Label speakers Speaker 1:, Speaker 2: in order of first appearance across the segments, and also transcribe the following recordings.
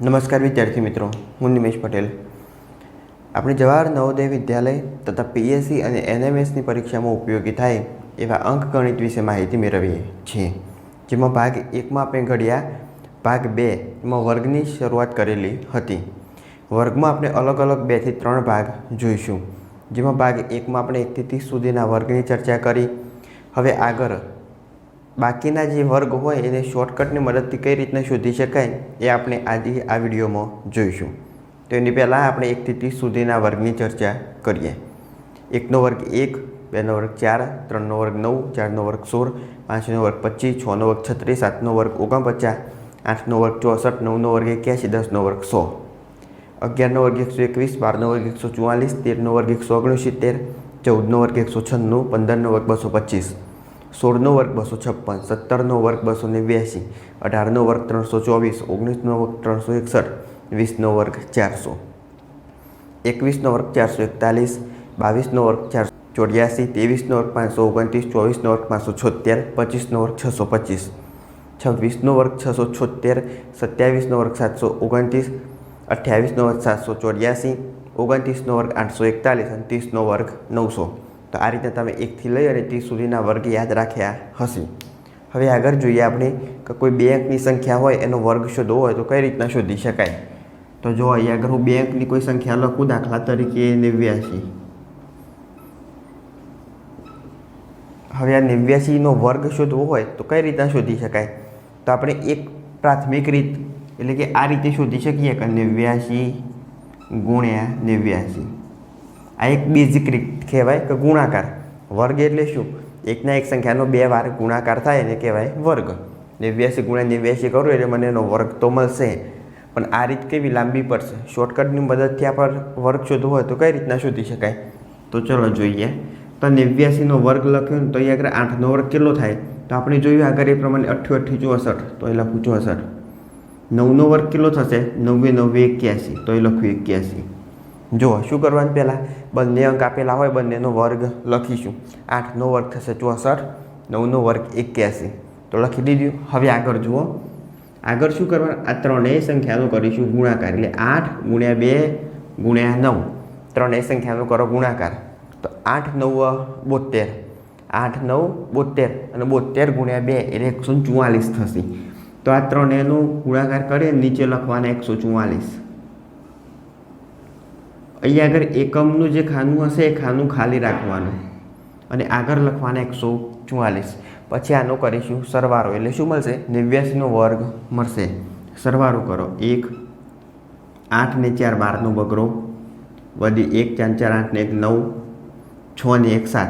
Speaker 1: નમસ્કાર વિદ્યાર્થી મિત્રો, હું નિમેશ પટેલ. આપણે જવાહર નવોદય વિદ્યાલય તથા પીએસસી અને એનએમએસની પરીક્ષામાં ઉપયોગી થાય એવા અંકગણિત વિશે માહિતી મેળવીએ છીએ. જેમાં ભાગ એકમાં આપણે ઘડ્યા, ભાગ બે એમાં વર્ગની શરૂઆત કરેલી હતી. વર્ગમાં આપણે અલગ અલગ બેથી ત્રણ ભાગ જોઈશું. જેમાં ભાગ એકમાં આપણે એકથી ત્રીસ સુધીના વર્ગની ચર્ચા કરી. હવે આગળ બાકીના જે વર્ગ હોય એને શોર્ટકટની મદદથી કઈ રીતના શોધી શકાય એ આપણે આજે આ વિડીયોમાં જોઈશું. તો એની પહેલાં આપણે એકથી ત્રીસ સુધીના વર્ગની ચર્ચા કરીએ. એકનો વર્ગ એક, બેનો વર્ગ ચાર, ત્રણનો વર્ગ નવ, ચારનો વર્ગ સોળ, પાંચનો વર્ગ પચીસ, છનો વર્ગ છત્રીસ, સાતનો વર્ગ ઓગણપચાસ, આઠનો વર્ગ ચોસઠ, નવનો વર્ગ એક્યાસી, દસનો વર્ગ સો. અગિયારનો વર્ગ એકસો એકવીસ, બારનો વર્ગ એકસો ચુમ્માલીસ તેરનો વર્ગ એકસો ઓગણસિત્તેર, ચૌદનો વર્ગ એકસો છન્નું, પંદરનો વર્ગ બસો પચીસ. સોળનો વર્ગ બસો છપ્પન, સત્તરનો વર્ગ બસો નેવ્યાસી, અઢારનો વર્ગ ત્રણસો ચોવીસ, ઓગણીસનો વર્ગ ત્રણસો એકસઠ, વીસનો વર્ગ ચારસો. એકવીસનો વર્ગ ચારસો એકતાલીસ, બાવીસનો વર્ગ ચારસો ચોર્યાસી, ત્રેવીસનો વર્ગ પાંચસો ઓગણત્રીસ, ચોવીસનો વર્ગ પાંચસો છોતેર પચીસનો વર્ગ છસો પચીસ. છવ્વીસનો વર્ગ છસો છોતેર સત્યાવીસનો વર્ગ સાતસો ઓગણત્રીસ, અઠ્યાવીસનો વર્ગ સાતસો ચોર્યાસી, ઓગણત્રીસનો વર્ગ આઠસો એકતાલીસ અને ત્રીસનો વર્ગ નવસો. તો આ રીતે તમે એકથી લઈ અને ત્રીસ સુધીના વર્ગ યાદ રાખ્યા હશે. હવે આગળ જોઈએ આપણે કે કોઈ બે અંકની સંખ્યા હોય, એનો વર્ગ શોધવો હોય તો કઈ રીતના શોધી શકાય? તો જો અહીંયા આગળ હું બે અંકની કોઈ સંખ્યા લખું, દાખલા તરીકે નેવ્યાસી હવે આ નેવ્યાસીનો વર્ગ શોધવો હોય તો કઈ રીતના શોધી શકાય? તો આપણે એક પ્રાથમિક રીત એટલે કે આ રીતે શોધી શકીએ કે નેવ્યાસી ગુણ્યા નેવ્યાસી આ એક બેઝિક રીત કહેવાય કે ગુણાકાર. વર્ગ એટલે શું? એકના એક સંખ્યાનો બે વાર ગુણાકાર થાય એને કહેવાય વર્ગ. નેવ્યાસી ગુણ્યા નેવ્યાસી કરું એટલે મને એનો વર્ગ તો મળશે. પણ આ રીત કેવી લાંબી પડશે? શોર્ટકટની મદદથી આપણે વર્ગ શોધવો હોય તો કઈ રીતના શોધી શકાય? તો ચલો જોઈએ. તો નેવ્યાસીનો વર્ગ લખ્યો ને તો અહીંયા આગળ આઠનો વર્ગ કેટલો થાય? તો આપણે જોયું આગળ એ પ્રમાણે અઠ્યો અઠ્ઠી ચોસઠ. તો એ લખું ચોસઠ. નવનો વર્ગ કેટલો થશે? નવે નવે એક્યાસી. તો એ લખું એક્યાસી. જો, શું કરવાનું પહેલાં? બંને અંક આપેલા હોય, બંનેનો વર્ગ લખીશું. આઠનો વર્ગ થશે ચોસઠ, નવનો વર્ગ એક્યાસી. તો લખી દીધું. હવે આગળ જુઓ. આગળ શું કરવાનું? આ ત્રણેય સંખ્યાનો કરીશું ગુણાકાર. એટલે આઠ ગુણ્યા બે ગુણ્યા નવ. ત્રણેય સંખ્યાનો કરો ગુણાકાર. તો આઠ, નવ બોતેર આઠ, નવ બોતેર અને બોતેર ગુણ્યા બે એટલે એકસો ચુમ્માલીસ થશે. તો આ ત્રણેયનો ગુણાકાર કરીએ. નીચે લખવાના એકસો ચુમ્માલીસ અહીંયા આગળ એકમનું જે ખાનું હશે, એ ખાનું ખાલી રાખવાનું. અને આગળ લખવાના એકસો ચુમ્માલીસ પછી આનો કરીશું સરવારો એટલે શું મળશે? નેવ્યાસીનો વર્ગ મળશે. સરવારો કરો. એક, આઠ ને ચાર, બારનો બગડો. વધી એક ચાર ચાર, આઠ ને એક, નવ, છ ને એક, સાત.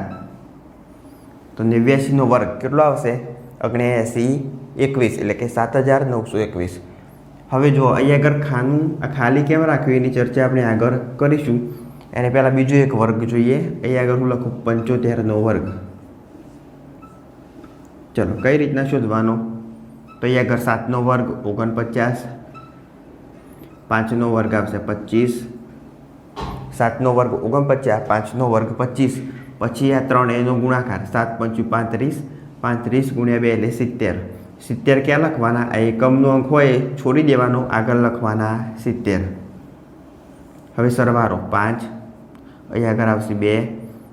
Speaker 1: તો નેવ્યાસીનો વર્ગ કેટલો આવશે? ઓગણએંસી એકવીસ. એટલે કે સાત હજાર નવસો એકવીસ. હવે જો અહીંયા આગળ ખાનું, આ ખાલી કેમ રાખ્યું? એની ચર્ચા આપણે આગળ કરીશું. એને પહેલાં બીજો એક વર્ગ જોઈએ. અહીંયા આગળ હું લખું, પંચોતેરનો વર્ગ. ચલો, કઈ રીતના શોધવાનો? તો અહીંયા આગળ સાતનો વર્ગ, ઓગણપચાસ. પાંચનો વર્ગ આવશે પચીસ. સાતનો વર્ગ ઓગણપચાસ, પાંચનો વર્ગ પચીસ. પછી આ ત્રણ એનો ગુણાકાર, સાત પંચું પાંત્રીસ. પાંત્રીસ ગુણ્યા બે એટલે સિત્તેર. સિત્તેર ક્યાં લખવાના? આ એકમનો અંક હોય, છોડી દેવાનો. આગળ લખવાના સિત્તેર. હવે સરવારો પાંચ. અહીં આગળ આવશે બે.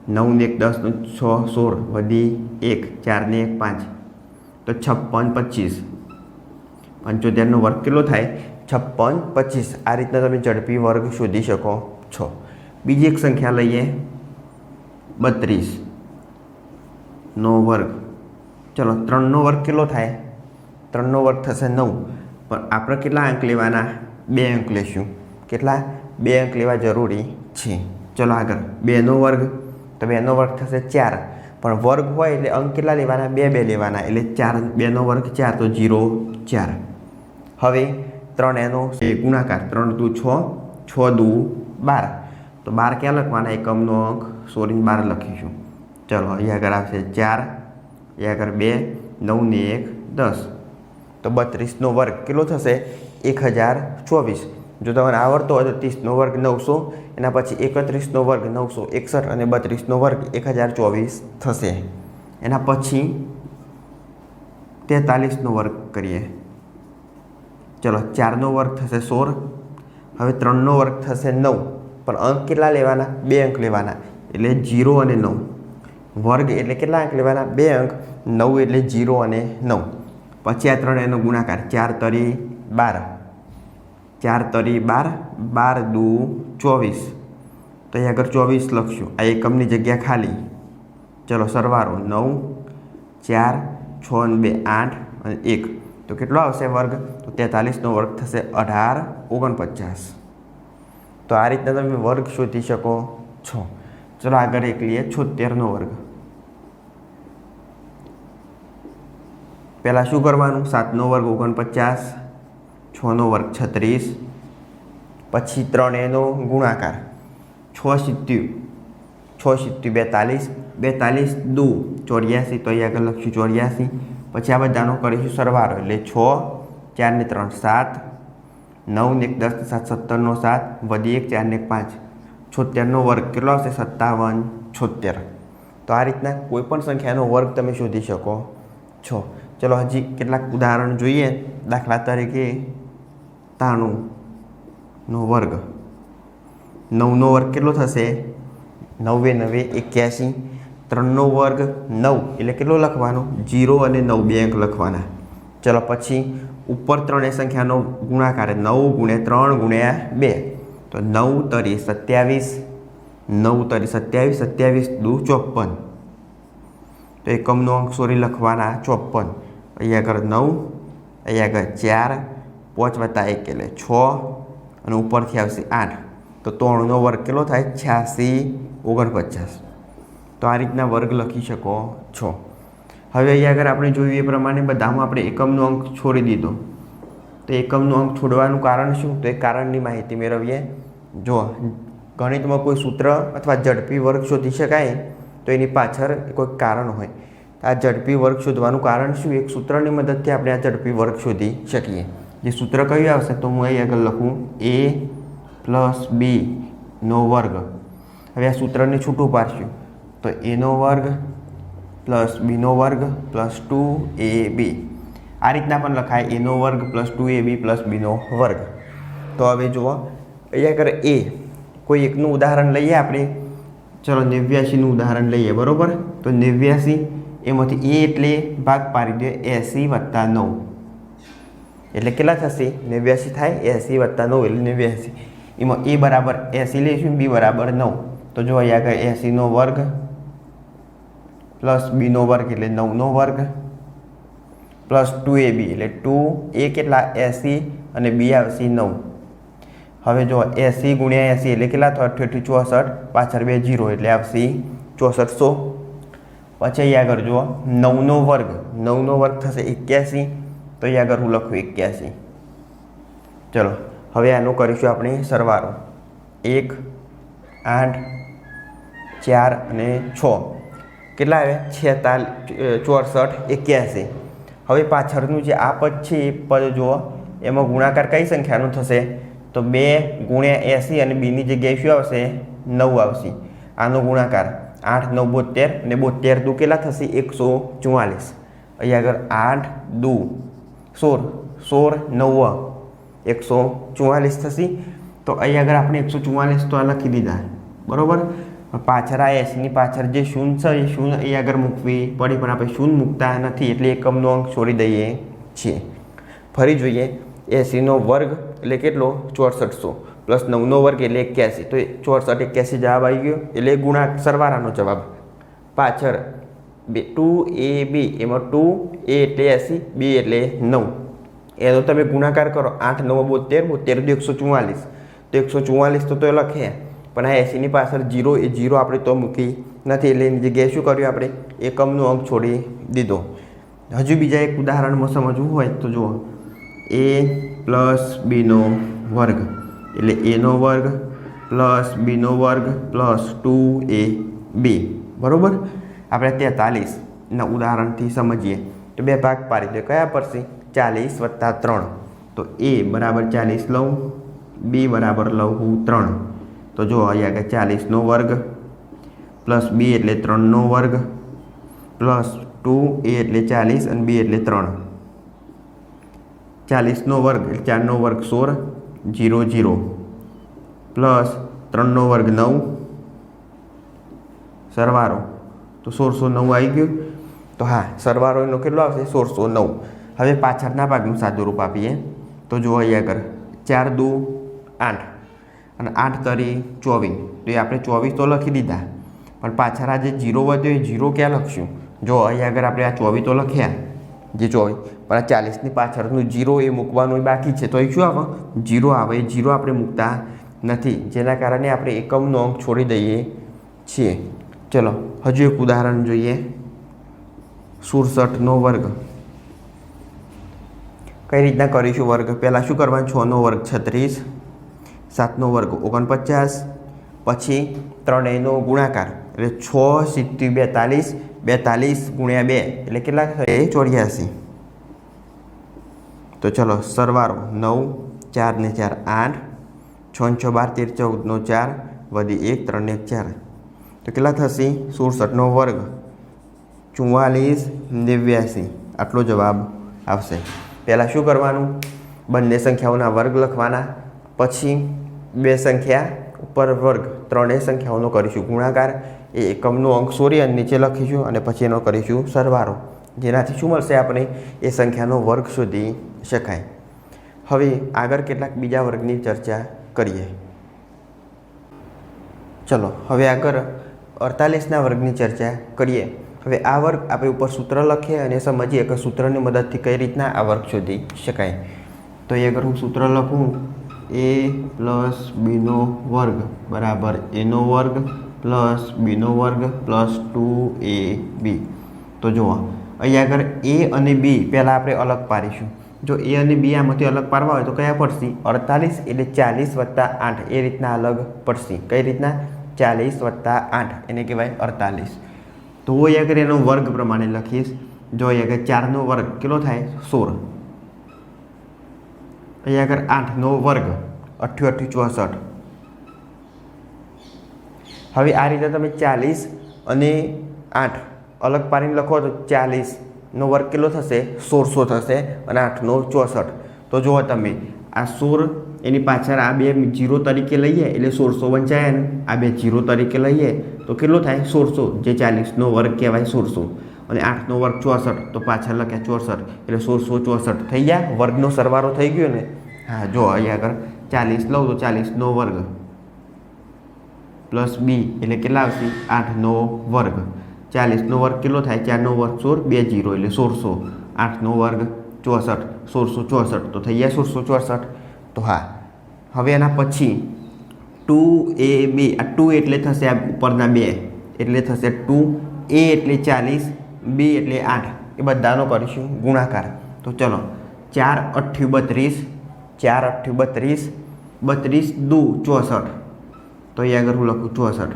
Speaker 1: નવ ને એક, દસ ને છ, સોળ. વધી એક. ચાર ને એક, પાંચ. તો છપ્પન, પચીસ. પંચોતેરનો વર્ગ કેટલો થાય? છપ્પન, પચીસ. આ રીતના તમે ઝડપી વર્ગ શોધી શકો છો. બીજી એક સંખ્યા લઈએ. બત્રીસ. નો વર્ગ. ચલો, ત્રણનો વર્ગ કેટલો થાય? ત્રણનો વર્ગ થશે નવ. પણ આપણે કેટલા અંક લેવાના? બે અંક લેશું. કેટલા? બે અંક લેવા જરૂરી છે. ચલો આગળ. બેનો વર્ગ. તો બેનો વર્ગ થશે ચાર. પણ વર્ગ હોય એટલે અંક કેટલા લેવાના? બે બે લેવાના. એટલે ચાર બેનો વર્ગ ચાર, તો જીરો, ચાર. હવે ત્રણ એનો એ ગુણાકાર. ત્રણ દુ છ છ દુ બાર. તો બાર ક્યાં લખવાના? એકમનો અંક. સોરીને બાર લખીશું. ચલો, અહીંયા આગળ આવશે ચાર. અહીંયા આગળ બે નવ ને એક, દસ. તો બત્રીસનો વર્ગ કેટલો થશે? એક હજાર ચોવીસ. જો તમને આવડતો હોય તો ત્રીસનો વર્ગ નવસો, એના પછી એકત્રીસનો વર્ગ નવસો એકસઠ અને બત્રીસનો વર્ગ એક હજાર ચોવીસ થશે. એના પછી તેતાલીસનો વર્ગ કરીએ. ચલો, ચારનો વર્ગ થશે સોળ, હવે ત્રણનો વર્ગ થશે નવ. પણ અંક કેટલા લેવાના? બે અંક લેવાના, એટલે જીરો અને નવ. વર્ગ એટલે કેટલા અંક લેવાના? બે અંક, નવ એટલે જીરો અને નવ. પછી આ ત્રણ એનો ગુણાકાર. ચાર તરી બાર. ચાર તરી બાર બાર દુ ચોવીસ. તો અહીં આગળ ચોવીસ લખશું. આ એકમની જગ્યા ખાલી. ચલો સરવારો નવ, ચાર, છ અને બે, આઠ અને એક. તો કેટલો આવશે વર્ગ? તો તેતાલીસનો વર્ગ થશે અઢાર, ઓગણપચાસ. તો આ રીતના તમે વર્ગ શોધી શકો છો. ચલો આગળ એક લઈએ. છોતેરનો વર્ગ. પહેલાં શું કરવાનું? સાતનો વર્ગ ઓગણપચાસ, છનો વર્ગ છત્રીસ, પછી ત્રણ એનો ગુણાકાર. છ સિત્યુ છ સિત્યુ બેતાલીસ બેતાલીસ દુ, ચોર્યાસી, તો અહીં આગળ લખશું ચોર્યાસી. પછી આ બધાનો કરીશું સરવાળો, એટલે છ, ચારને ત્રણ સાત નવ ને એક દસ સાત, સત્તરનો સાત, વધી એક ચાર ને એક પાંચ. છોતેરનો વર્ગ કેટલો આવશે? સત્તાવન, છોતેર. તો આ રીતના કોઈપણ સંખ્યાનો વર્ગ તમે શોધી શકો છો. ચલો હજી કેટલાક ઉદાહરણ જોઈએ. દાખલા તરીકે તાણુંનો વર્ગ. નવનો વર્ગ કેટલો થશે? નવે નવે, એક્યાસી. ત્રણનો વર્ગ નવ, એટલે કેટલો લખવાનો? જીરો અને નવ, બે અંક લખવાના. ચલો પછી ઉપર ત્રણેય સંખ્યાનો ગુણાકાર, નવ ગુણ્યા ત્રણ ગુણ્યા બે. તો નવ તરી સત્યાવીસ, નવ તરી સત્યાવીસ સત્યાવીસ દુ ચોપન. તો એકમનો અંક સોરી લખવાના ચોપન. અહીંયા આગળ નવ, અહીંયા આગળ ચાર, પાંચ વત્તા એક એટલે છ, અને ઉપરથી આવશે આઠ. તો ત્રણનો વર્ગ કેટલો થાય? છ્યાસી, ઓગણપચાસ. તો આ રીતના વર્ગ લખી શકો છો. હવે અહીંયા આગળ આપણે જોયું એ પ્રમાણે બધામાં આપણે એકમનો અંક છોડી દીધો. તો એકમનો અંક છોડવાનું કારણ શું? તો એ કારણની માહિતી મેળવીએ. જો ગણિતમાં કોઈ સૂત્ર અથવા ઝડપી વર્ગ શોધી શકાય, તો એની પાછળ કોઈ કારણ હોય. આ ઝડપી વર્ગ શોધવાનું કારણ શું? એક સૂત્રની મદદથી આપણે આ ઝડપી વર્ગ શોધી શકીએ. જે સૂત્ર કયું આવશે? તો હું અહીં આગળ લખું. એ પ્લસ બીનો વર્ગ. હવે આ સૂત્રને છૂટું પાડશું. તો એનો વર્ગ પ્લસ બીનો વર્ગ પ્લસ ટુ એ બી આ રીતના પણ લખાય. એનો વર્ગ plus two A B plus બીનો વર્ગ. તો હવે જુઓ. અહીંયા આગળ એ કોઈ એકનું ઉદાહરણ લઈએ આપણે. ચલો નેવ્યાસીનું ઉદાહરણ લઈએ. બરાબર? તો નેવ્યાસી એમાંથી એ એટલે ભાગ પાડી દે એંસી વત્તા નવ. એટલે કેટલા થશે? નેવ્યાસી થાય, એંસી વત્તા નવ એટલે નેવ્યાસી. એમાં એ બરાબર એંસી લઈશું, બી બરાબર નવ. તો જો અહીંયા આગળ એંસીનો વર્ગ પ્લસ બીનો વર્ગ એટલે નવનો વર્ગ પ્લસ ટુ એ બી એટલે ટુ એ કેટલા? એંસી અને બી આવશે નવ. હવે જો એંસી ગુણ્યા એંસી એટલે કેટલા થયો અઠ્યોઠી ચોસઠ પાછળ બે જીરો એટલે આવશે ચોસઠસો. પછી અહીંયા આગળ જુઓ નવનો વર્ગ. નવનો વર્ગ થશે એક્યાસી. તો અહીંયા આગળ હું લખું એક્યાસી. ચલો, હવે આનું કરીશું આપણે સરવારો એક, આઠ, ચાર અને છ. કેટલા આવે? છેતાલ ચોસઠ, એક્યાસી. હવે પાછળનું જે આ પદ છે એ પદ જુઓ. એમાં ગુણાકાર કઈ સંખ્યાનું થશે? તો બે ગુણ્યા એંસી અને બીની જગ્યાએ શું આવશે? નવ આવશે. આનો ગુણાકાર. આઠ, નવ, બોતેર ને બોતેર દુ કેટલા થશે? એકસો ચુમ્માલીસ અહીંયા આગળ આઠ, દુ, સોળ સોળ, નવ, એકસો ચુમ્માલીસ થશે. તો અહીંયા આગળ આપણે એકસો ચુમ્માલીસ તો આ લખી દીધા. બરાબર? પાછળ આ એસીની પાછળ જે શૂન છે, એ શૂન અહીંયા આગળ મૂકવી. પડી પણ આપણે શૂન મૂકતા નથી, એટલે એકમનો અંક છોડી દઈએ છીએ. ફરી જોઈએ. એસીનો વર્ગ એટલે કેટલો? ચોસઠસો. પ્લસ નવનો વર્ગ એટલે એક્યાસી. તો ચોસઠ એક્યાસી જવાબ આવી ગયો. એટલે ગુણા સરવાળાનો જવાબ. પાછળ બે, ટુ એ બી, એમાં ટુ એ એટલે એસી, બી એટલે નવ. એનો તમે ગુણાકાર કરો. આઠ, નવ, બોતેર બોતેર તો એકસો ચુમ્માલીસ તો એકસો ચુમ્માલીસ તો તો લખે. પણ આ એસીની પાછળ જીરો, એ જીરો આપણે તો મૂકી નથી. એટલે એની જગ્યાએ શું કર્યું આપણે? એકમનો અંક છોડી દીધો. હજુ બીજા એક ઉદાહરણમાં સમજવું હોય તો જુઓ. એ પ્લસ બીનો વર્ગ. એટલે એનો વર્ગ પ્લસ બીનો વર્ગ પ્લસ ટુ એ બી બરાબર? આપણે તેતાલીસના ઉદાહરણથી સમજીએ. તો બે ભાગ પાડી દે. કયા પડશે ચાલીસ વત્તા ત્રણ. તો એ બરાબર ચાલીસ લઉં. બી બરાબર લઉં હું ત્રણ. તો જો અહીંયા કે ચાલીસનો વર્ગ પ્લસ બી એટલે ત્રણનો વર્ગ પ્લસ ટુ એ એટલે ચાલીસ અને બી એટલે ત્રણ. ચાલીસનો વર્ગ એટલે ચારનો વર્ગ સોળ. Zero zero. પ્લસ ત્રણનો વર્ગ નવ. સરવારો. તો સોળસો નવ આવી ગયું. તો હા, સરવારો એનો કેટલો આવશે? સોળસો નવ. હવે પાછળના ભાગનું સાદું રૂપ આપીએ. તો જુઓ અહીંયા આગળ. ચાર દુ આઠ. અને આઠ તરી ચોવીસ. તો એ આપણે ચોવીસ તો લખી દીધા. પણ પાછળ આ જે જીરો વધ્યો એ જીરો ક્યાં લખશું? જો અહીંયા આગળ આપણે આ ચોવીસ તો લખ્યા. જે જોઈ. પણ આ ચાલીસની પાછળનું જીરો એ મૂકવાનું બાકી છે. તો એ શું આવે? જીરો આવે. એ જીરો આપણે મૂકતા નથી. જેના કારણે આપણે એકમનો અંક છોડી દઈએ છીએ. ચલો, હજુ એક ઉદાહરણ જોઈએ. સુડસઠનો વર્ગ. કઈ રીતના કરીશું વર્ગ? પહેલાં શું કરવાનું? છનો વર્ગ છત્રીસ, સાતનો વર્ગ ઓગણપચાસ પછી ત્રણેયનો ગુણાકાર. એટલે છ સિત્તી બેતાલીસ બેતાલીસ ગુણ્યા બે. એટલે કેટલા થશે ચોર્યાસી. તો ચલો સરવારો નવ, ચાર ને ચાર, આઠ. છ ને છ, બાર, તેર ચૌદનો ચાર, વધી એક, ત્રણ ને ચાર. તો કેટલા થશે? સુડસઠનો વર્ગ. ચુમ્માલીસ નેવ્યાસી. આટલો જવાબ આવશે. પહેલાં શું કરવાનું? બંને સંખ્યાઓના વર્ગ લખવાના. પછી બે સંખ્યા ઉપર વર્ગ ત્રણેય સંખ્યાઓનો કરીશું. ગુણાકાર એ એકમનો અંક સોરી અને નીચે લખીશું અને પછી એનો કરીશું સરવારો. જેનાથી શું મળશે આપણે? એ સંખ્યાનો વર્ગ શોધી શકાય. હવે આગળ કેટલાક બીજા વર્ગની ચર્ચા કરીએ. ચલો, હવે આગળ અડતાલીસના વર્ગની ચર્ચા કરીએ. હવે આ વર્ગ આપણે ઉપર સૂત્ર લખીએ અને સમજીએ કે સૂત્રની મદદથી કઈ રીતના આ વર્ગ શોધી શકાય. તો એ અગર હું સૂત્ર લખું એ પ્લસ બીનો વર્ગ, બરાબર? એનો વર્ગ પ્લસ બીનો વર્ગ પ્લસ ટુ એ બી તો જુઓ, અહીંયા આગળ એ અને બી પહેલાં આપણે અલગ પાડીશું. જો એ અને બી આમાંથી અલગ પાડવા હોય તો કયા પડશે? અડતાલીસ એટલે ચાલીસ વત્તા આઠ. એ રીતના અલગ પડશે. કઈ રીતના? ચાલીસ વત્તા આઠ. એને કહેવાય અડતાલીસ. તો હું અહીંયા આગળ એનો વર્ગ પ્રમાણે લખીશ. જો અહીંયા આગળ ચારનો વર્ગ કેટલો થાય? સોળ. અહીંયા આગળ આઠનો વર્ગ અઠ્યું અઠ્યું ચોસઠ. હવે આ રીતે તમે ચાલીસ અને આઠ અલગ પાડીને લખો તો ચાલીસનો વર્ગ કેટલો થશે? સોળસો થશે અને આઠનો ચોસઠ. તો જુઓ તમે, આ સોળ એની પાછળ આ બે જીરો તરીકે લઈએ એટલે સોળસો વંચાય ને, આ બે જીરો તરીકે લઈએ તો કેટલો થાય? સોળસો. જે ચાલીસનો વર્ગ કહેવાય સોળસો. અને આઠનો વર્ગ ચોસઠ, તો પાછળ લખ્યા ચોસઠ, એટલે સોળસો ચોસઠ થઈ ગયા. વર્ગનો સરવારો થઈ ગયો ને? હા, જો અહીંયા આગળ ચાલીસ લઉં તો ચાલીસનો વર્ગ. પ્લસ બી, એટલે કેટલા આવશે? આઠનો વર્ગ. ચાલીસનો વર્ગ કેટલો થાય? ચારનો વર્ગ સોળ, બે જીરો, એટલે સોળસો. આઠનો વર્ગ ચોસઠ, સોળસો ચોસઠ. તો થઈ ગયા સોળસો ચોસઠ. તો હા, હવે એના પછી ટુ એ બી, આ ટુ એટલે થશે આ ઉપરના બે. એટલે થશે ટુ એ એટલે ચાલીસ બી એટલે આઠ. એ બધાનો કરીશું ગુણાકાર. તો ચલો, ચાર અઠ્ઠ્યું બત્રીસ, ચાર અઠ્ઠ્યું બત્રીસ બત્રીસ દુ ચોસઠ. તો અહીં આગળ હું લખું ચોસઠ.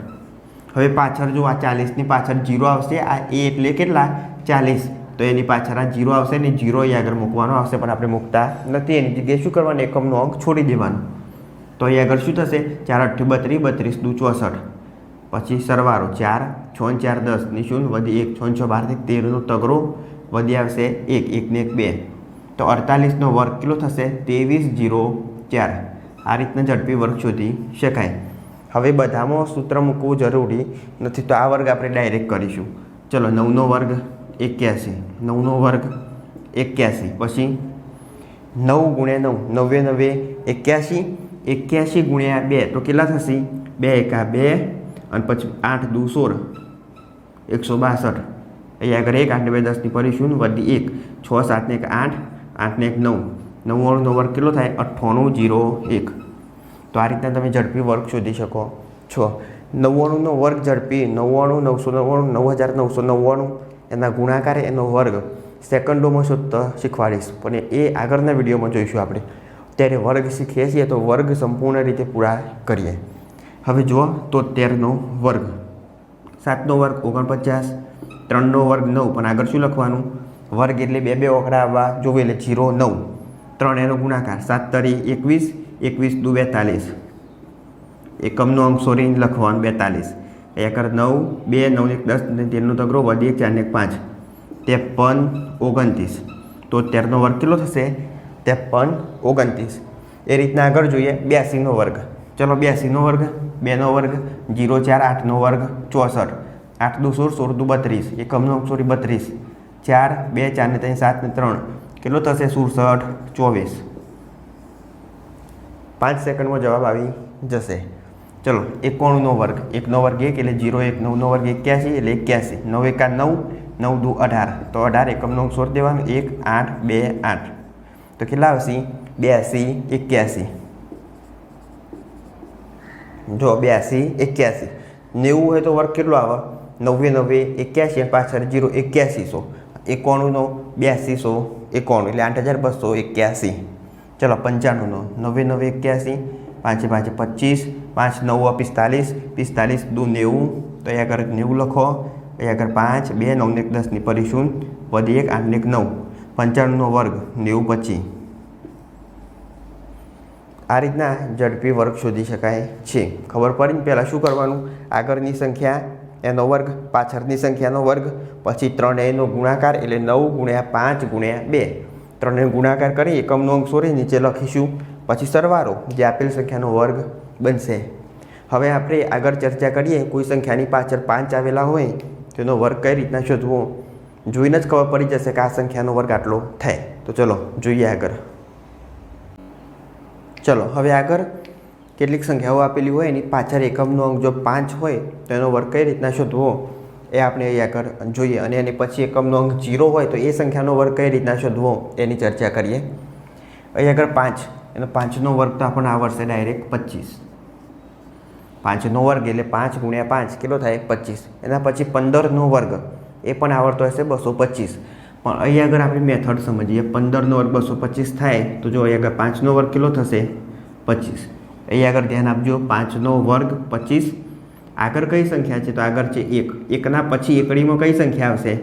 Speaker 1: હવે પાછળ જો આ ચાલીસની પાછળ જીરો આવશે, આ એ એટલે કેટલા? ચાલીસ. તો એની પાછળ આ જીરો આવશે ને જીરો એ આગળ મૂકવાનો આવશે, પણ આપણે મૂકતા નથી. એની જગ્યાએ શું કરવાનું? એકમનો અંક છોડી દેવાનો. તો અહીં આગળ શું થશે? ચાર અઠ્ઠી બત્રીસ બત્રીસ દુ ચોસઠ. પછી સરવારો ચાર છ ચાર દસની શૂન્ય વધી એક છ ને છ બાર તેરનો તગરો વધી આવશે એક એકને એક બે. તો અડતાલીસનો વર્ગ કેટલો થશે? ત્રેવીસ જીરો ચાર. આ રીતના ઝડપી વર્ગ શોધી શકાય. હવે બધામાં સૂત્ર મૂકવું જરૂરી નથી તો આ વર્ગ આપણે ડાયરેક્ટ કરીશું. ચલો, નવનો વર્ગ એક્યાસી. નવનો વર્ગ એક્યાસી. પછી નવ ગુણ્યા નવ નવે નવે એક્યાસી. એક્યાસી ગુણ્યા બે. તો કેટલા થશે? બે એકા બે. અને પછી આઠ દુ સોળ, એકસો બાસઠ. અહીંયા આગળ એક, આઠ બે, દસની પરિશું વધી એક. છ સાતને એક, આઠ. આઠને એક, નવ. નવ્વાણુંનો વર્ગ કેટલો થાય? અઠ્ઠાણું, જીરો, એક. તો આ રીતના તમે ઝડપી વર્ગ શોધી શકો. છો. નવ્વાણુંનો વર્ગ ઝડપી નવ્વાણું નવસો નવ્વાણું નવ હજાર નવસો નવ્વાણું એના ગુણાકાર એનો વર્ગ. સેકન્ડોમાં શોધતા શીખવાડીશ. પણ એ આગળના વિડીયોમાં જોઈશું આપણે. ત્યારે વર્ગ શીખીએ છીએ તો વર્ગ સંપૂર્ણ રીતે પૂરા કરીએ. હવે જુઓ, તોતેરનો વર્ગ. સાતનો વર્ગ ઓગણપચાસ, ત્રણનો વર્ગ નવ, પણ આગળ શું લખવાનું? વર્ગ એટલે બે બે ઓકડા આવવા જોવે એટલે જીરો નવ. ત્રણ એનો ગુણાકાર, સાત તરી એકવીસ એકવીસ દુ બેતાલીસ. એકમનો અંક સોરીને લખવાનું બેતાલીસ. એકર નવ, બે, નવ એક દસ, ને તેરનો તગરો વધી એક ચાર ને પાંચ. ત્રેપન ઓગણત્રીસ. તો તેરનો વર્ગ કેટલો થશે? ત્રેપન ઓગણત્રીસ. એ રીતના આગળ જોઈએ, બ્યાસીનો વર્ગ. ચલો બ્યાસીનો વર્ગ બેનો વર્ગ, જીરો ચાર આઠનો વર્ગ, ચોસઠ. આઠ દુ સોળ સોળ દુ બત્રીસ. એકમનો સોરી, બત્રીસ. ચાર, બે, ચાર ને ત્રણ, સાત ને ત્રણ. કેટલો થશે? સુડસઠ, ચોવીસ. પાંચ સેકન્ડમાં જવાબ આવી જશે. ચલો એકોણનો વર્ગ. એકનો વર્ગ એક એટલે જીરો, એક નવનો વર્ગ એક્યાસી એટલે એક્યાસી. નવ એકા નવ નવ દુ અઢાર. તો અઢાર એકમનો સોળ દેવાનો. એક, આઠ, બે, આઠ. તો કેટલા આવશે? બ્યાસી એક્યાસી. જો બ્યાસી, એક્યાસી. નેવું હોય તો વર્ગ કેટલો આવે? નવ્વે નવ્વે, એક્યાસી અને પાછળ જીરો એક્યાસીસો એકોણુંનો બ્યાસીસો એકોણું, એટલે આઠ હજાર બસો એક્યાસી. ચલો પંચાણુંનો નવ્વે નવ્વે, એક્યાસી. પાંચે પાંચે, પચીસ. પાંચ, નવ પિસ્તાલીસ. પિસ્તાલીસ, દુ, નેવું. તો અહીંયા આગળ નેવું લખો. અહીંયા આગળ પાંચ, બે, નવને એક દસની પરિશૂન. વધી એક, આઠને એક નવ. પંચાણુંનો વર્ગ, નેવું પચીસ આ રીતના ઝડપી વર્ગ શોધી શકાય છે. ખબર પડી ને પહેલાં શું કરવાનું? આગળની સંખ્યા એનો વર્ગ, પાછળની સંખ્યાનો વર્ગ, પછી ત્રણ એનો ગુણાકાર એટલે નવ ગુણ્યા પાંચ ગુણ્યા બે. ત્રણેય ગુણાકાર કરી એકમનો અંક સોરી નીચે લખીશું. પછી સરવારો જે આપેલ સંખ્યાનો વર્ગ બનશે. હવે આપણે આગળ ચર્ચા કરીએ, કોઈ સંખ્યાની પાછળ પાંચ આવેલા હોય, તેનો વર્ગ કઈ રીતના શોધવો? જોઈને જ ખબર પડી જશે કે આ સંખ્યાનો વર્ગ આટલો થાય. તો ચલો, જોઈએ આગળ. ચલો, હવે આગળ કેટલીક સંખ્યાઓ આપેલી હોય, એની પાછળ એકમનો અંક જો પાંચ હોય, તો એનો વર્ગ કઈ રીતના શોધવો, એ આપણે અહીં આગળ જોઈએ. અને એની પછી એકમનો અંક જીરો હોય, તો એ સંખ્યાનો વર્ગ કઈ રીતના શોધવો, એની ચર્ચા કરીએ. અહીં આગળ પાંચ, એનો પાંચનો વર્ગ તો આપણને આવડશે ડાયરેક્ટ પચીસ. પાંચનો વર્ગ એટલે પાંચ ગુણ્યા પાંચ, કેટલો થાય? પચીસ. એના પછી પંદરનો વર્ગ, એ પણ આવડતો હશે બસો પચીસ. પણ અહીં આગળ આપણે મેથડ સમજીએ. પંદરનો વર્ગ બસો પચીસ થાય તો જો અહીં આગળ પાંચનો વર્ગ કેટલો થશે? પચીસ. અહીં આગળ ધ્યાન આપજો, પાંચનો વર્ગ પચીસ. આગળ કઈ સંખ્યા છે? તો આગળ છે એક. એકના પછી એકડીમાં કઈ સંખ્યા આવશે?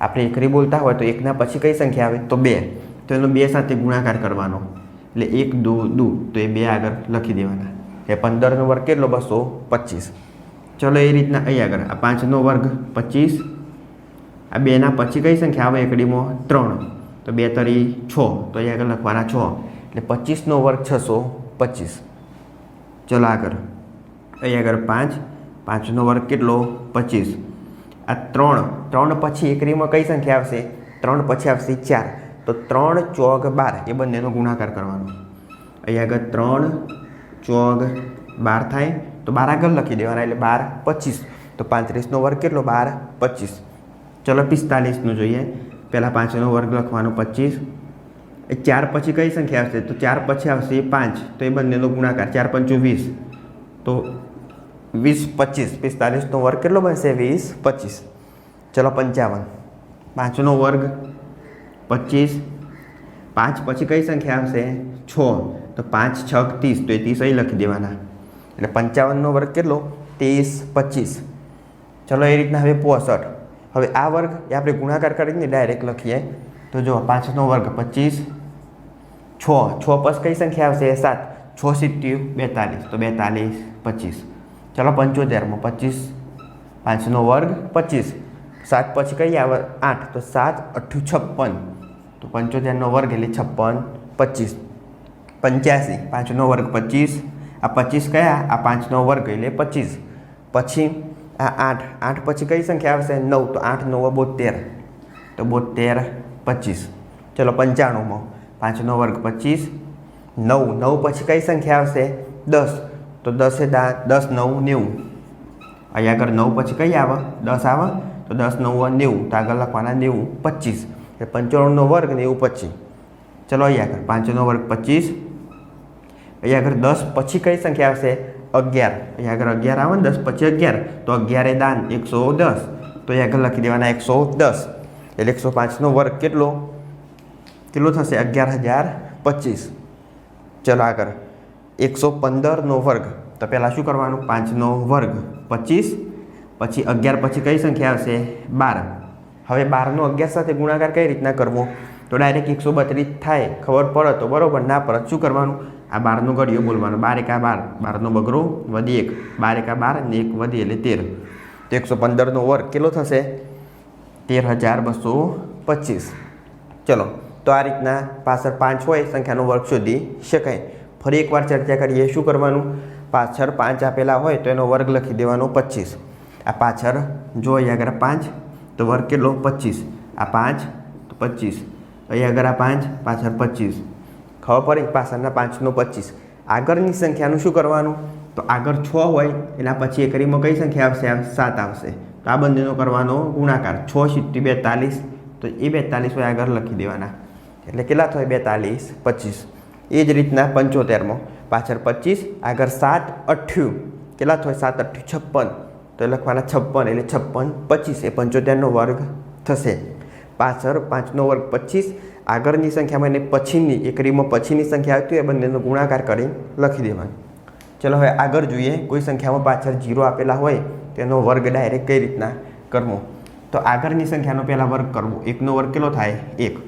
Speaker 1: આપણે એકડી બોલતા હોય તો એકના પછી કઈ સંખ્યા આવે? તો બે. તો એનો બે સાથે ગુણાકાર કરવાનો. એટલે એક, દુ દુ. તો એ બે આગળ લખી દેવાના. એ પંદરનો વર્ગ કેટલો? બસો પચીસ. ચલો એ રીતના અહીં આગળ. આ પાંચનો વર્ગ પચીસ. આ બેના પછી કઈ સંખ્યા આવે એકડીમાં? ત્રણ. તો બે તરી છ. તો અહીં આગળ લખવાના છ. એટલે પચીસનો વર્ગ છસો પચીસ. ચલો આગળ અહીં આગળ પાંચ. પાંચનો વર્ગ કેટલો? પચીસ. આ ત્રણ. ત્રણ પછી એકડીમાં કઈ સંખ્યા આવશે? ત્રણ પછી આવશે ચાર. તો ત્રણ ચોગ બાર. એ બંનેનો ગુણાકાર કરવાનો. અહીં આગળ ત્રણ ચોગ બાર થાય. તો બાર આગળ લખી દેવાના એટલે બાર પચીસ. તો પાંત્રીસનો વર્ગ કેટલો? બાર પચીસ. ચલો પિસ્તાલીસનું જોઈએ. પહેલાં પાંચનો વર્ગ લખવાનો પચીસ. એ ચાર પછી કઈ સંખ્યા આવશે? તો ચાર પછી આવશે એ પાંચ. તો એ બંનેનો ગુણાકાર ચાર પંચું વીસ. તો વીસ પચીસ. પિસ્તાલીસનો વર્ગ કેટલો બનશે? વીસ પચીસ. ચલો પંચાવન. પાંચનો વર્ગ પચીસ. પાંચ પછી કઈ સંખ્યા આવશે? છ. તો પાંચ છ ત્રીસ. તો એ ત્રીસ અહીં લખી દેવાના. એટલે પંચાવનનો વર્ગ કેટલો? ત્રીસ પચીસ. ચલો એ રીતના હવે પોસઠ. હવે આ વર્ગ એ આપણે ગુણાકાર કરીને ડાયરેક્ટ લખીએ. તો જો પાંચનો વર્ગ પચીસ, છ છ પછી કઈ સંખ્યા આવશે? સાત. છ સિત્તેર, બેતાલીસ. તો બેતાલીસ, પચીસ. ચલો, પંચોતેરમાં. પચીસ, પાંચનો વર્ગ પચીસ. સાત પછી કઈ આવે? આઠ. તો સાત અઠ્ઠું છપ્પન. તો પંચોતેરનો વર્ગ એટલે છપ્પન, પચીસ. પંચ્યાસી. પાંચનો વર્ગ પચીસ. આ પચીસ કયા? આ પાંચનો વર્ગ એટલે પચીસ. પછી આ આઠ આઠ પછી કઈ સંખ્યા આવશે? નવ. તો આઠ, નવ, બોતેર. તો બોતેર, પચીસ. ચલો, પંચાણુંમાં. પાંચનો વર્ગ પચીસ. નવ. નવ પછી કઈ સંખ્યા આવશે? દસ. તો દસે દા દસ, નવ, નેવું. અહીંયા આગળ નવ પછી કઈ આવે? દસ આવે? તો દસ, નવ નેવું. તો આગળ લખવાના નેવું, પચીસ. એટલે પંચાણુંનો વર્ગ નેવું પચીસ ચલો, અહીંયા આગળ પાંચનો વર્ગ પચીસ. અહીંયા આગળ દસ પછી કઈ સંખ્યા આવશે? અગિયાર. અહીંયા આગળ અગિયાર આવે ને, દસ, પછી અગિયાર. તો અગિયારે દાન, એકસો દસ. તો અહીંયા આગળ લખી દેવાના એકસો દસ. એટલે એકસો પાંચનો વર્ગ કેટલો? કેટલો થશે? અગિયાર હજાર પચીસ. ચલો આગળ. એકસો પંદરનો વર્ગ. તો પહેલાં શું કરવાનું? પાંચનો વર્ગ. પચીસ. પછી અગિયાર, પછી કઈ સંખ્યા આવશે? બાર. હવે બારનો અગિયાર સાથે ગુણાકાર કઈ રીતના કરવો? તો ડાયરેક્ટ એકસો બત્રીસ થાય. ખબર પડે તો બરાબર. ના પડે શું કરવાનું? આ બારનો ઘડિયો બોલવાનો. બાર એકા બાર. બારનો બગરો વધી એક. બાર એકા બાર ને એક વધી એટલે તેર. તો એકસો પંદરનો વર્ગ કેટલો થશે? તેર હજાર બસો પચીસ. ચલો, તો આ રીતના પાછળ પાંચ હોય સંખ્યાનો વર્ગ શોધી શકાય. ફરી એકવાર ચર્ચા કરીએ, શું કરવાનું? પાછળ પાંચ આપેલા હોય તો એનો વર્ગ લખી દેવાનો પચીસ. આ પાછળ જો અહીંયા આગળ પાંચ, તો વર્ગ કેટલો? પચીસ. આ પાંચ, તો પચીસ. અહીંયા આગળ આ પાંચ, પાછળ પચીસ. ખબર પડી પાછળના પાંચનો પચીસ. આગળની સંખ્યાનું શું કરવાનું? તો આગળ છ હોય, એના પછી એકરીમાં કઈ સંખ્યા આવશે? આમ સાત આવશે. તો આ બંનેનો કરવાનો ગુણાકાર. છ સિત્તી બેતાલીસ. તો એ બેતાલીસ હોય આગળ લખી દેવાના. એટલે કેટલા થાય? બેતાલીસ, પચીસ. એ જ રીતના પંચોતેરમાં. પાછળ પચીસ, આગળ સાત અઠ્યું કેટલા થાય? સાત અઠ્યું છપ્પન. તો લખવાના છપ્પન, એટલે છપ્પન, પચીસ. એ પંચોતેરનો વર્ગ થશે. પાછળ પાંચનો વર્ગ પચીસ આગળની સંખ્યામાં એને પછીની, એક રીમાં પછીની સંખ્યા આવતી હોય એ બંનેનો ગુણાકાર કરી લખી દેવાનું. ચલો હવે આગળ જોઈએ, કોઈ સંખ્યામાં પાછળ જીરો આપેલા હોય તેનો વર્ગ ડાયરેક્ટ કઈ રીતના કરવો? તો આગળની સંખ્યાનો પહેલાં વર્ગ કરવો. એકનો વર્ગ કેટલો થાય? એક.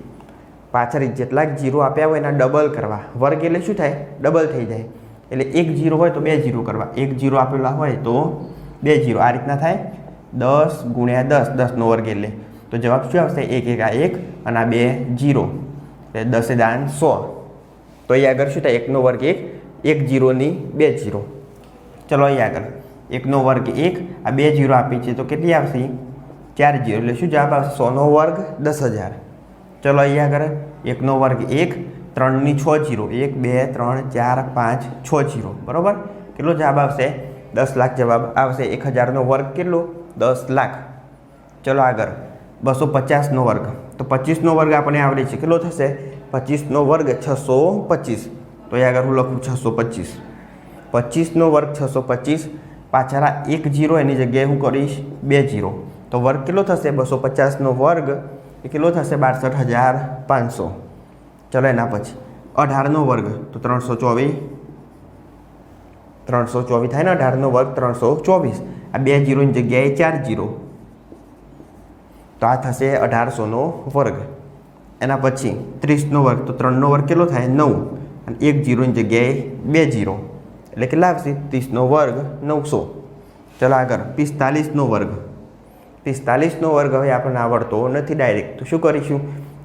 Speaker 1: પાછળ જેટલા જીરો આપ્યા હોય એના ડબલ કરવા. વર્ગ એટલે શું થાય? ડબલ થઈ જાય. એટલે એક જીરો હોય તો બે જીરો કરવા. એક જીરો આપેલા હોય તો બે જીરો આ રીતના થાય. દસ ગુણ્યા દસ. દસનો વર્ગ એટલે તો જવાબ શું આવશે? એક એક એક અને આ બે, જીરો. એટલે દસે દાન સો. તો અહીં આગળ શું થાય? એકનો વર્ગ એક એક જીરોની બે જીરો. ચલો અહીં આગળ. એકનો વર્ગ એક, આ બે જીરો આપી છે. તો કેટલી આવશે? ચાર જીરો. એટલે શું જવાબ આવશે? સોનો વર્ગ દસ હજાર. ચલો અહીં આગળ. એકનો વર્ગ એક, ત્રણની છ જીરો. એક, બે, ત્રણ, ચાર, પાંચ, છ જીરો. બરાબર? કેટલો જવાબ આવશે? દસ લાખ જવાબ આવશે. એક હજારનો વર્ગ કેટલો? દસ લાખ. ચલો આગળ. બસો પચાસનો વર્ગ. તો પચીસનો વર્ગ આપણે આવડે છે. કેટલો થશે? પચીસનો વર્ગ છસો પચીસ. તો એ આગળ હું લખું છસો પચીસ. પચીસનો વર્ગ છસો પચીસ, પાછળ એક જીરો, એની જગ્યાએ હું કરીશ બે જીરો. તો વર્ગ કેટલો થશે? બસો પચાસનો વર્ગ, એ કેટલો થશે? બાસઠ હજાર પાંચસો. ચલો એના પછી. અઢારનો વર્ગ, તો ત્રણસો ચોવીસ. ત્રણસો ચોવીસ થાય ને? અઢારનો વર્ગ ત્રણસો ચોવીસ. આ બે જીરોની જગ્યાએ ચાર જીરો. તો આ થશે અઢારસોનો વર્ગ. એના પછી ત્રીસનો વર્ગ, તો ત્રણનો વર્ગ કેટલો થાય? નવ. અને એક જીરોની જગ્યાએ બે જીરો. એટલે કેટલા આવશે? ત્રીસનો વર્ગ નવસો. ચલો આગળ, પિસ્તાલીસનો વર્ગ. પિસ્તાલીસનો વર્ગ હવે આપણને આવડતો નથી ડાયરેક્ટ તો શું કરીશું?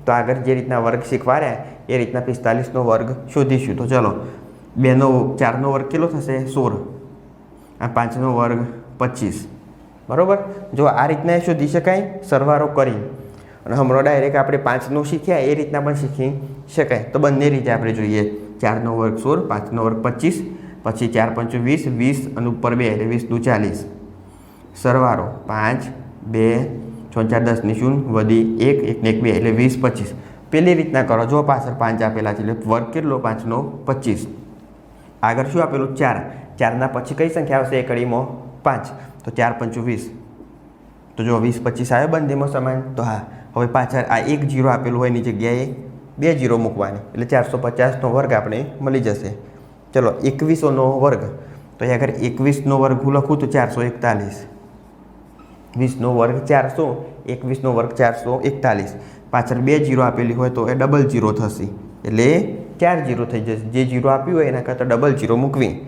Speaker 1: તો આગળ જે રીતના વર્ગ શીખવાડ્યા, એ રીતના પિસ્તાલીસનો વર્ગ શોધીશું. તો ચલો, બેનો, ચારનો વર્ગ કેટલો થશે? સોળ. આ પાંચનો વર્ગ પચીસ. બરાબર? જો આ રીતના એ શોધી શકાય, સરવારો કરી. અને હમણાં ડાયરેક્ટ આપણે પાંચનું શીખ્યા, એ રીતના પણ શીખી શકાય. તો બંને રીતે આપણે જોઈએ. ચારનો વર્ગ સોળ પાંચનો વર્ગ પચીસ, પછી ચાર પંચો વીસ વીસ અને ઉપર બે એટલે વીસ દુ ચાલીસ. સરવારો પાંચ, બે, છ, ચાર દસની શૂન્ય, વધી એક એક ને એક બે એટલે વીસ, પચીસ. પેલી રીતના કરો. જો પાછળ પાંચ આપેલા છે, એટલે વર્ગ કેટલો? પાંચનો પચીસ. આગળ શું આપેલું? ચાર. ચારના પછી કઈ સંખ્યા આવશે? એકડીમાં પાંચ. તો ચાર પંચું વીસ. તો જો વીસ પચીસ આવે બંનેમાં સમાન, તો હા, હવે પાછળ આ એક જીરો આપેલું હોય એની જગ્યાએ બે જીરો મૂકવાની. એટલે ચારસો પચાસનો વર્ગ આપણે મળી જશે. ચલો, એકવીસોનો વર્ગ. તો અહીં આગળ એકવીસનો વર્ગ હું લખું તો ચારસો એકતાલીસ. વીસનો વર્ગ ચારસો, એકવીસનો વર્ગ ચારસો એકતાલીસ. પાછળ બે જીરો આપેલી હોય તો એ ડબલ જીરો થશે. એટલે ચાર જીરો થઈ જશે. જે જીરો આપ્યું હોય એના કરતાં ડબલ જીરો મૂકવી.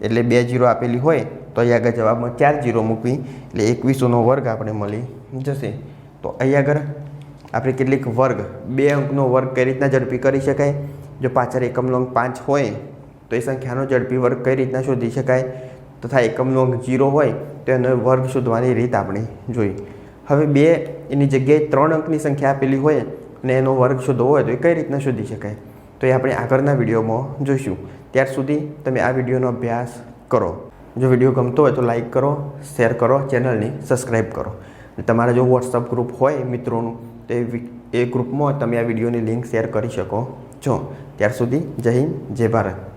Speaker 1: એટલે બે જીરો આપેલી હોય તો અહીં આગળ જવાબમાં ચાર જીરો મૂકવી, એટલે એકવીસોનો વર્ગ આપણે મળી જશે. તો અહીં આગળ આપણે કેટલીક વર્ગ, બે અંકનો વર્ગ કઈ રીતના ઝડપી કરી શકાય? જો પાછળ એકમનો અંક પાંચ હોય, તો એ સંખ્યાનો ઝડપી વર્ગ કઈ રીતના શોધી શકાય? તથા એકમનો અંક જીરો હોય, તો એનો વર્ગ શોધવાની રીત આપણે જોઈ. હવે બે, એની જગ્યાએ ત્રણ અંકની સંખ્યા આપેલી હોય અને એનો વર્ગ શોધવો હોય તો એ કઈ રીતના શોધી શકાય? તો એ આપણે આગળના વિડીયોમાં જોઈશું. ત્યાર સુધી તમે આ વિડીયોનો અભ્યાસ કરો. જો વીડિયો ગમતો હોય તો લાઈક કરો, શેર કરો, ચેનલને સબસ્ક્રાઈબ કરો. તમારા જો વોટ્સઅપ ગ્રુપ હોય મિત્રોનું, તો એ એ ગ્રુપમાં તમે આ વિડીયોની લિંક શેર કરી શકો છો. ત્યાર સુધી જય હિન્દ, જય ભારત.